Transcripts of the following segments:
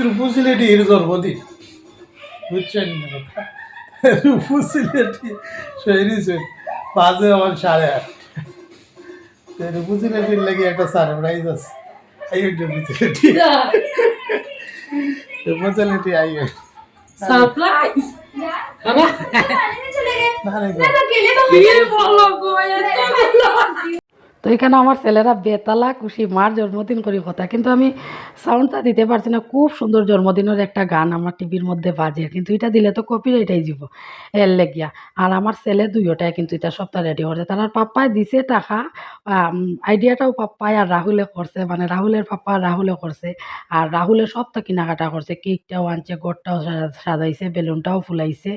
রূপু সিলেটি এর জন্মদিন বুঝছেন না কথা রূপু সিলেটি বাজে আমার সাড়ে আট তো রূপু সিলেটির লাগে একটা সারপ্রাইজ আছে আই রূপু সিলেটি রূপু সিলেটি আই সারপ্রাইজ না রে তো এখানে আমার ছেলেরা বেতালা, খুশি, মার জন্মদিন করি কথা। কিন্তু আমি সাউন্ডটা দিতে পারছি না। খুব সুন্দর জন্মদিনের একটা গান আমার টিভির মধ্যে বাজে। কিন্তু এটা দিলে তো কপি এটাই যাব এর লেগিয়া। আর আমার ছেলে দুইটাই কিন্তু এটা সপ্তাহ রেডি করছে তার পাপ্পায় দিছে টাকা। আইডিয়াটাও পাপ্পায় আর রাহুলে করছে। মানে রাহুলের পাপ্পা আর রাহুলে করছে। আর রাহুলের সবটা কেনাকাটা করছে। কেকটাও আনছে গোটটাও সা- সাজাইছে বেলুনটাও ফুলাইছে।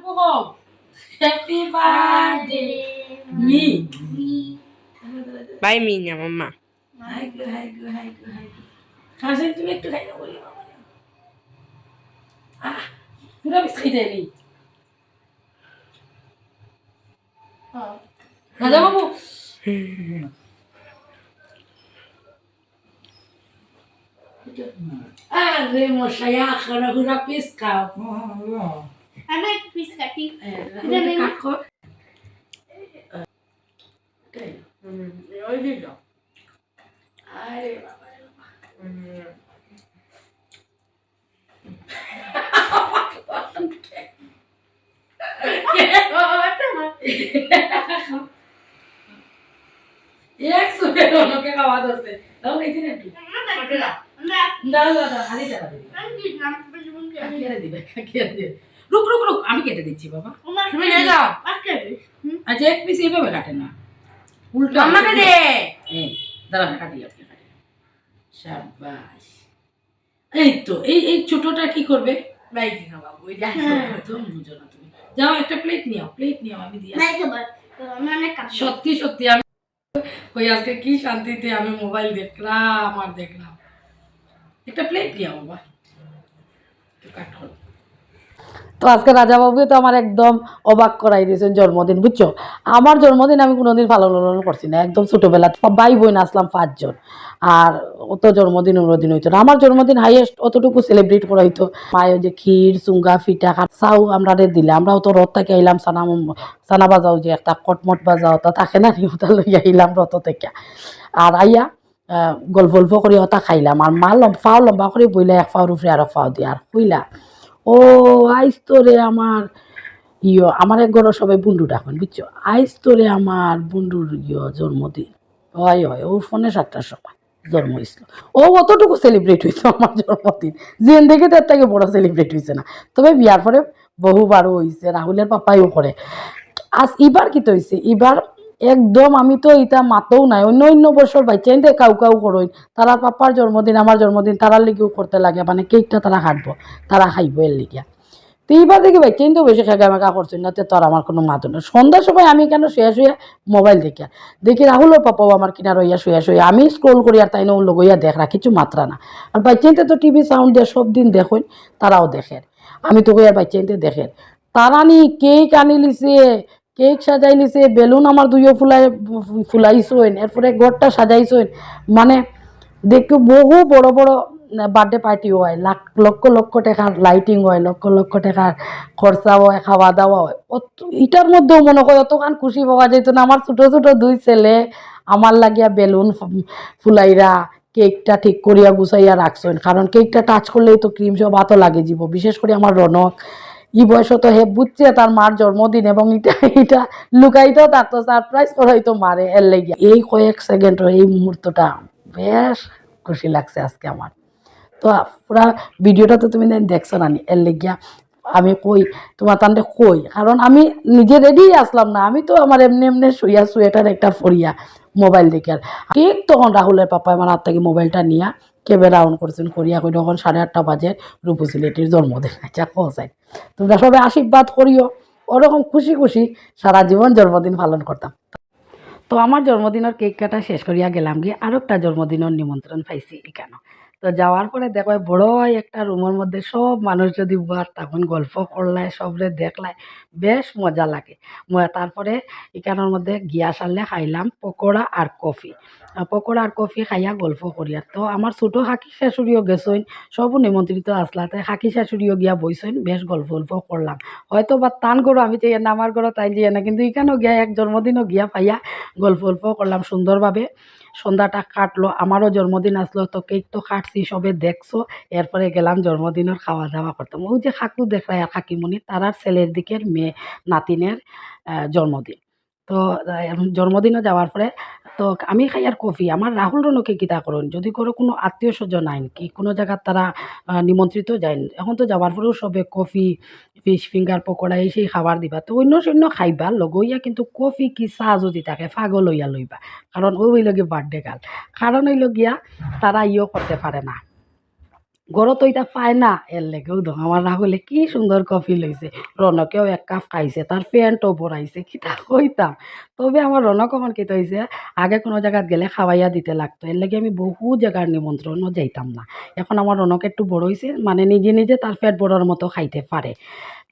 হ্যাঁ Rupak happy birthday me Bye, Mina, Mama. Hi গো হাই গো হাই গো হাই গো খাসে তুমি একটু খাই না বলি বাবা আহ পুরো বিস্কিট দেয়নি রাজা বাবু। আরে মশাই আখানা হুরা পিস খাও। আমি এক পিস কাটি কাট কর আরে বাবা রে বাবা। এক খাওয়া ধরতে তাও খাইছি না একটু দাও দাও দাও দিবি দিবে রুক রুক রুক আমি কেটে দিচ্ছি বাবা। তুমি নিয়ে যাও। আচ্ছা এক পিস এইভাবে কাটে না। উল্টো আমাকে দে। দাঁড়া কাটি আপনি কাটি। শাবাশ এই তো এই এই ছোটটা কি করবে? একদম বুঝো না তুমি। যাও একটা প্লেট নিও প্লেট নিও আমি দিয়ে সত্যি সত্যি আমি ওই আজকে কি শান্তিতে আমি মোবাইল দেখলাম আর দেখলাম। একটা প্লেট নিও বাবা। কাট। হলো তো আজকে রাজাবাবু তো আমার একদম অবাক করাই দিয়েছেন জন্মদিন, বুঝছ? আমার জন্মদিন আমি কোনোদিন পালন টালন করছি না, একদম ছোটোবেলা ভাই বোন আসলাম পাঁচজন, আর অত জন্মদিন অন্যদিন হইতো না। আমার জন্মদিন হাইয়েস্ট অতটুকু সেলিব্রেট করা হইতো। মায়ের যে ক্ষীর, চুঙ্গা, ফিটা খা চাও আমরা দিলে, আমরাও তো রথ থেকে আইলাম, সানা সানা বাজাও যে একটা কটমট বাজাও, তা থাকে না নি? ওটা লই আইলাম রথ থেকে। আর আইয়া গল্প গল্প করে ওটা খাইলাম। আর মা লম ফাও লম্বা করে বইলা এক ফাওর উপরে আর এক ফাও দিয়ে। আর কইলা ও, আইস তো রে আমার ইয়, আমার এক ঘরের সবাই বন্ধু ডাকেন, বুঝছ? আইস তো রে আমার বুন্ডুর ইয় জন্মদিন। হয় হয়, ও ফোনে সাতটার সময় জন্ম হয়েছিল ও অতটুকু সেলিব্রেট হয়েছে আমার জন্মদিন। জিএন দেখে তার থেকে বড় সেলিব্রেট হয়েছে না। তবে বিয়ার পরে বহুবারও হয়েছে রাহুলের পাপাইও করে। আজ এবার কি তো হয়েছে এবার একদম আমি তো এটা মাতও নাই। অন্য অন্য বছর বাচ্চা এনতে কাউ কাউ করই তারা পাপার জন্মদিন, আমার জন্মদিন তারার লিগেও করতে লাগে মানে কেকটা তারা কাটবো তারা খাইব এর লিগিয়া তো এইবার দেখি ভাই কিন্তু বেশি খেগা মেগা করছি না, তো তোর আমার কোনো মাতো না সন্ধ্যার সময় আমি কেন শুয়ে শুয়ে মোবাইল দেখি? দেখি রাহুলের পাপাও আমার কিনা রইয়া শুয়ে শুয়ে, আমি স্ক্রোল করি আর তাই না লগইয়া দেখ না কিছু মাত্রা না। আর বাচ্চাইতে তো টিভি সাউন্ড দিয়ে সব দিন দেখুন, তারাও দেখেন। আমি তো কই আর বাচ্চাইতে দেখেন। তারা নি কেক আনি লিছে কেক সাজাই লিছে বেলুন আমার দুইও ফুলাই ফুলাইছইন এরপরে ঘরটা সাজাইছইন মানে দেখো বহু বড় বড় বার্থডে পার্টি হয়, লাখ, লক্ষ লক্ষ টাকার লাইটিং হয়, লক্ষ লক্ষ টাকার খরচা হয়, খাওয়া দাওয়া হয়। অত এটার মধ্যেও মনে করে অতখান খুশি পাওয়া যেত না, আমার ছোটো ছোটো দুই ছেলে, আমার লাগিয়া বেলুন ফুলাইরা কেকটা ঠিক করিয়া গুছাইয়া রাখছেন, কারণ কেকটা টাচ করলেই তো ক্রিম সব হাতও লাগে যাব বিশেষ করে আমার রনক। ই বয়স তো হে বুঝছে তার মার জন্মদিন এবং এটা এটা লুকাইতো তার তো সারপ্রাইজ করাইতো মারে এর লেগে এই কয়েক সেকেন্ড এই মুহূর্তটা বেশ খুশি লাগছে আজকে আমার। তো পুরা ভিডিওটা তো তুমি দেখছ না নি, এর লেগিয়া আমি কই? তোমার তান্ডে কই? কারণ আমি নিজে রেডি আসলাম না। আমি তো আমার এমনি এমনি শুইয়া সোয়েটার একটা ফরিয়া মোবাইল দেখে। আর ঠিক তখন রাহুলের পাপা আমার হাত থেকে মোবাইলটা নিয়া ক্যামেরা অন করছেন, করিয়া কই তখন সাড়ে আটটা বাজে, রূপু সিলেটির জন্মদিন। আচ্ছা কসাই তোমরা সবাই আশীর্বাদ করিও। ওরকম খুশি খুশি সারা জীবন জন্মদিন পালন করতাম। তো আমার জন্মদিনের কেক কাটা শেষ করিয়া গেলাম গিয়ে আরও একটা জন্মদিনের নিমন্ত্রণ পাইছি এখানে। তো যাওয়ার পরে দেখো বড় একটা রুমের মধ্যে সব মানুষ যদি বার তখন গল্প করলায়, সবরে দেখলায়, বেশ মজা লাগে। তারপরে এখানের মধ্যে গিয়া সারলে খাইলাম পকোড়া আর কফি। পকোড়া আর কফি খাইয়া গল্প করিয়া তো আমার ছোটো হাকি শাশুড়িও গেছইন সবও নিমন্ত্রিত আসলাতে হাকি শাশুড়িও গিয়া বইছইন বেশ গল্প গল্প করলাম। হয়তো বা টান করো আমি চাই না, আমার ঘরও তাই যাই না, কিন্তু এখানেও গিয়া এক জন্মদিনও গিয়া পাইয়া গল্প গল্প করলাম সুন্দরভাবে। সন্ধ্যাটা কাটলো, আমারও জন্মদিন আসলো, তো কেক তো কাটছি, সবে দেখছ, এরপরে গেলাম জন্মদিনের খাওয়া দাওয়া করতাম ওই যে খাকু দেখায় আর কাকিমণি তারার ছেলের দিকের মেয়ে নাতিনের জন্মদিন। তো জন্মদিনে যাওয়ার পরে তো আমি খাই আর কফি, আমার রাহুল রনকে কিতা করুন। যদি করে কোনো আত্মীয় স্বজন আইন, কি কোনো জায়গার তারা নিমন্ত্রিত যায় এখন তো যাওয়ার পরেও সবে কফি ফিশ ফিঙ্গার পকোড়া এই সেই খাবার দিবা। তো অন্য সৈন্য খাইবা, লগইয়া কিন্তু কফি কি চাহ যদি থাকে ফাগ লইয়া লইবা। কারণ ওই গিয়ে বার্থডে গাল কারণ হইল গিয়া তারা ইয়ো করতে পারে না। গরো তো এটা পায় না। এর লেগেও দো আমার রাহুলে কি সুন্দর কফি লইছে রনকেও এক কাপ খাইছে তার প্যান্টও পরাইছে কিতা কইতাম তবে আমার রনক আমার কী হয়েছে আগে কোনো জায়গাত গেলে খাওয়াইয়া দিতে লাগতো। এর লাগে আমি বহু জায়গার নিমন্ত্রণও যাইতাম না। এখন আমার রনক একটু বড় হয়েছে মানে নিজে নিজে তার পেট বড়ার মতো খাইতে পারে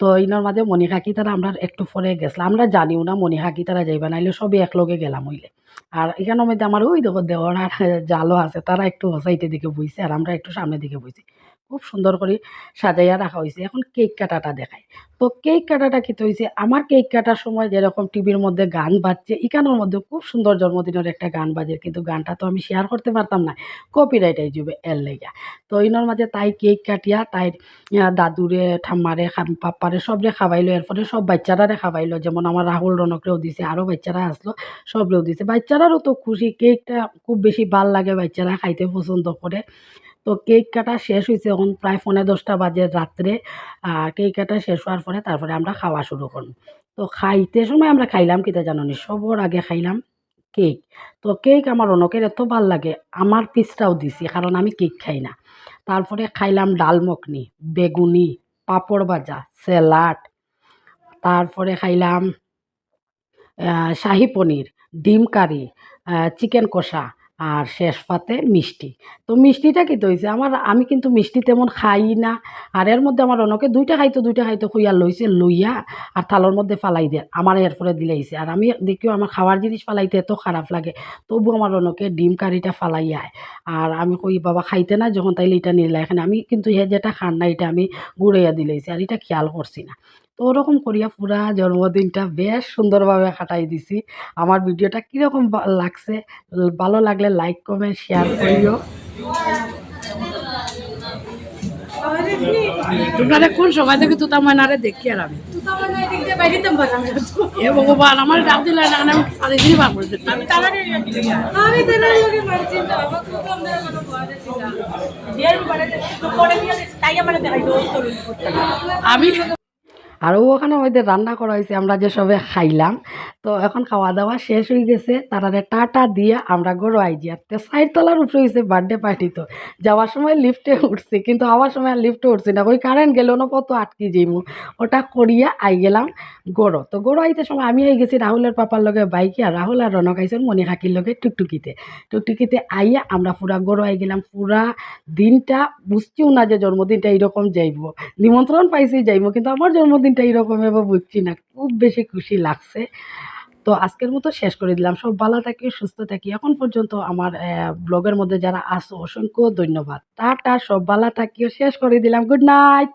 তো ইনার মাঝে মণিকাকি তারা আমরা একটু পরে গেছিলাম। আমরা জানিও না মণিকাকি তারা যাইবা নাইলে সবই একলগে গেলাম হইলে। আর এখানের মধ্যে আমার ওই দেখো দেওয়ার জালও আছে, তারা একটু সাইডের দিকে বইছে আর আমরা একটু সামনের দিকে বইছি। খুব সুন্দর করে সাজাইয়া রাখা হয়েছে এখন কেক কাটাটা দেখায় তো কেক কাটাটা কি হয়েছে আমার কেক কাটার সময় যেরকম টিভির মধ্যে গান বাজছে এখানের মধ্যে খুব সুন্দর জন্মদিনের একটা গান বাজে, কিন্তু গানটা তো আমি শেয়ার করতে পারতাম না। কপিরাইট আই যাবে এর লেগা। তো ইনোর মাঝে তাই কেক কাটিয়া, তাই দাদুরে, ঠাম্মারে পাপ্পারে সবরে খাওয়াইলো। এরপরে সব বাচ্চারারে খাওয়াইলো। যেমন আমার রাহুল রনকরেও দিছে আরও বাচ্চারা আসলো, সবরেও দিছে। বাচ্চারারও তো খুশি, কেকটা খুব বেশি ভালো লাগে বাচ্চারা খাইতে পছন্দ করে। তো কেক কাটা শেষ হয়েছে এখন প্রায় পৌনে দশটা বাজে রাত্রে। আর কেক কাটা শেষ হওয়ার পরে তারপরে আমরা খাওয়া শুরু করব। তো খাইতে সময় আমরা খাইলাম, কিতা জানো নি? সবর আগে খাইলাম কেক তো কেক আমার অনকের এত ভালো লাগে, আমার পিসটাও দিছি, কারণ আমি কেক খাই না। তারপরে খাইলাম ডাল মখনি, বেগুনি, পাপড় ভাজা স্যালাড তারপরে খাইলাম শাহি পনির, ডিম কারি চিকেন কষা। আর শেষ পাতে মিষ্টি। তো মিষ্টিটা কি হয়েছে আমার, আমি কিন্তু মিষ্টি তেমন খাই না। আর এর মধ্যে আমার অনকে দুইটা খাইতো দুইটা খাইতো খুইয়া লইছে, লইয়া আর থালোর মধ্যে ফালাই দেয়। আমার এরপরে দিলাইছে। আর আমি দেখিও আমার খাওয়ার জিনিস ফালাইতে এত খারাপ লাগে, তবু আমার অনকে ডিম কারিটা ফালাইয়ায় আর আমি কই, বাবা, খাইতে না, যখন তাইলে এটা নিলে। এখানে আমি কিন্তু হে যেটা খান না, এটা আমি গুড়াইয়া দিলাইছি। আর এটা খেয়াল করছি না। তো ওরকম করিয়া পুরা জন্মদিনটা বেশ সুন্দরভাবে কাটাই দিছি। আমার ভিডিওটা কীরকম লাগছে ভালো লাগলে লাইক কমেন্ট শেয়ার করিও। তোমরা কোন সময় থেকে তুতা মানারে দেখি আর আমি? এ ভগবান আমার ডাক দিলে না বার আমি আর ওখানে ওদের রান্না করা হয়েছে আমরা যে সবে খাইলাম তো এখন খাওয়া দাওয়া শেষ হয়ে গেছে। তারারে টাটা দিয়ে আমরা গরু আইজি সাইড তলার উপরে হয়েছে বার্থডে পার্টি তো। যাওয়ার সময় লিফটে উঠছি, কিন্তু আবার সময় লিফটে উঠছি না। ওই কারেন্ট গেল না কত আটকে যাইমু ওটা করিয়া আই গেলাম গরো। তো গরু আইতে সময় আমি আই গেছি রাহুলের পাপার লগে বাইকে। আর রাহুল আর রনক আইসেন মনি হাকির লগে টুকটুকিতে। টুকটুকিতে আইয়া আমরা পুরা গরু আই গেলাম। পুরা দিনটা বুঝছিও না যে জন্মদিনটা এইরকম যাইব। নিমন্ত্রণ পাইছি যাইব, কিন্তু আমার জন্মদিনটা এইরকম এবার বুঝছি না। খুব বেশি খুশি লাগছে। তো আজকের মতো শেষ করে দিলাম। সব ভালো থাকি, সুস্থ থাকি। এখন পর্যন্ত আমার ব্লগের মধ্যে যারা আসো অসংখ্য ধন্যবাদ। টাটা, সব ভালো থাকিও। শেষ করে দিলাম। Good night